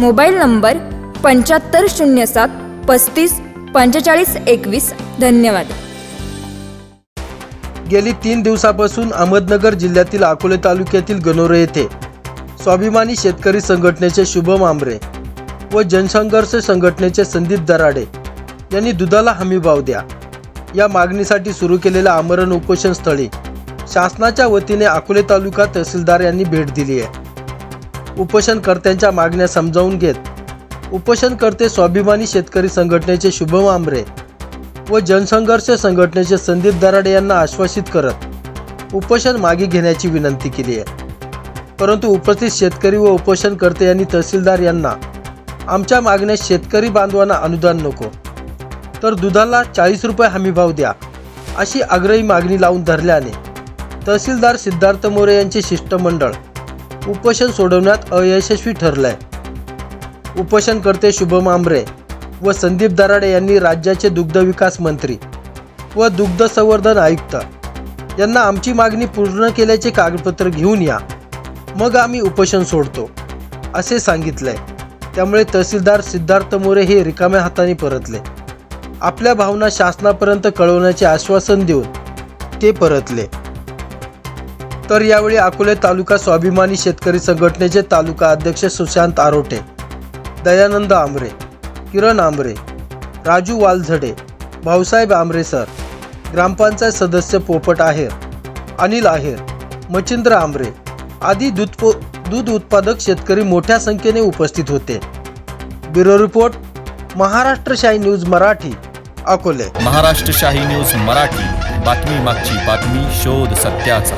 mobile number पंच्याहत्तर शून्य सात पस्तीस पंचेचाळीस एकवीस. धन्यवाद. गेली तीन दिवसापासून अहमदनगर जिल्ह्यातील अकोले तालुक्यातील गणोरे येथे स्वाभिमानी शेतकरी संघटनेचे शुभम आंबरे व जनसंघर्ष संघटनेचे संदीप दराडे यांनी दुधाला हमीभाव द्या. या मागणीसाठी सुरू केलेल्या आमरण उपोषण स्थळी शासनाच्या वतीने अकोले तालुका तहसीलदार यांनी भेट दिली आहे. उपोषणकर्त्यांच्या मागण्या समजावून घेत. उपोषणकर्ते स्वाभिमानी शेतकरी संघटनेचे शुभम आंबरे व जनसंघर्ष संघटनेचे संदीप दराडे यांना आश्वासित करत उपोषण मागे घेण्याची विनंती केली आहे. परंतु उपस्थित शेतकरी व उपोषणकर्ते यांनी तहसीलदार यांना आमच्या मागण्यास शेतकरी बांधवांना अनुदान नको. तर दुधाला चाळीस रुपये हमीभाव द्या अशी आग्रही मागणी लावून धरल्याने तहसीलदार सिद्धार्थ मोरे यांचे शिष्टमंडळ उपोषण सोडवण्यात अयशस्वी ठरलंय. उपोषणकर्ते शुभम आंबरे व संदीप दराडे यांनी राज्याचे दुग्ध विकास मंत्री व दुग्ध संवर्धन आयुक्त यांना आमची मागणी पूर्ण केल्याचे कागदपत्र घेऊन या. मग आम्ही उपोषण सोडतो असे सांगितलंय. त्यामुळे तहसीलदार सिद्धार्थ मोरे हे रिकाम्या हाताने परतले. आपल्या भावना शासनापर्यंत कळवण्याचे आश्वासन देऊन ते परतले. तर यावेळी अकोले तालुका स्वाभिमानी शेतकरी संघटनेचे तालुका अध्यक्ष सुशांत आरोटे दयानंद आंबरे किरण आंबरे राजू वालझडे भाऊसाहेब आंबरे सर ग्रामपंचायत सदस्य पोपट आहेर अनिल आहेर मच्छिंद्र आंबरे आदी दूध दूध उत्पादक शेतकरी मोठ्या संख्येने उपस्थित होते. ब्युरो रिपोर्ट महाराष्ट्र शाही न्यूज मराठी अकोले. महाराष्ट्र शाही न्यूज मराठी. बातमी मागची बातमी शोध सत्याचा.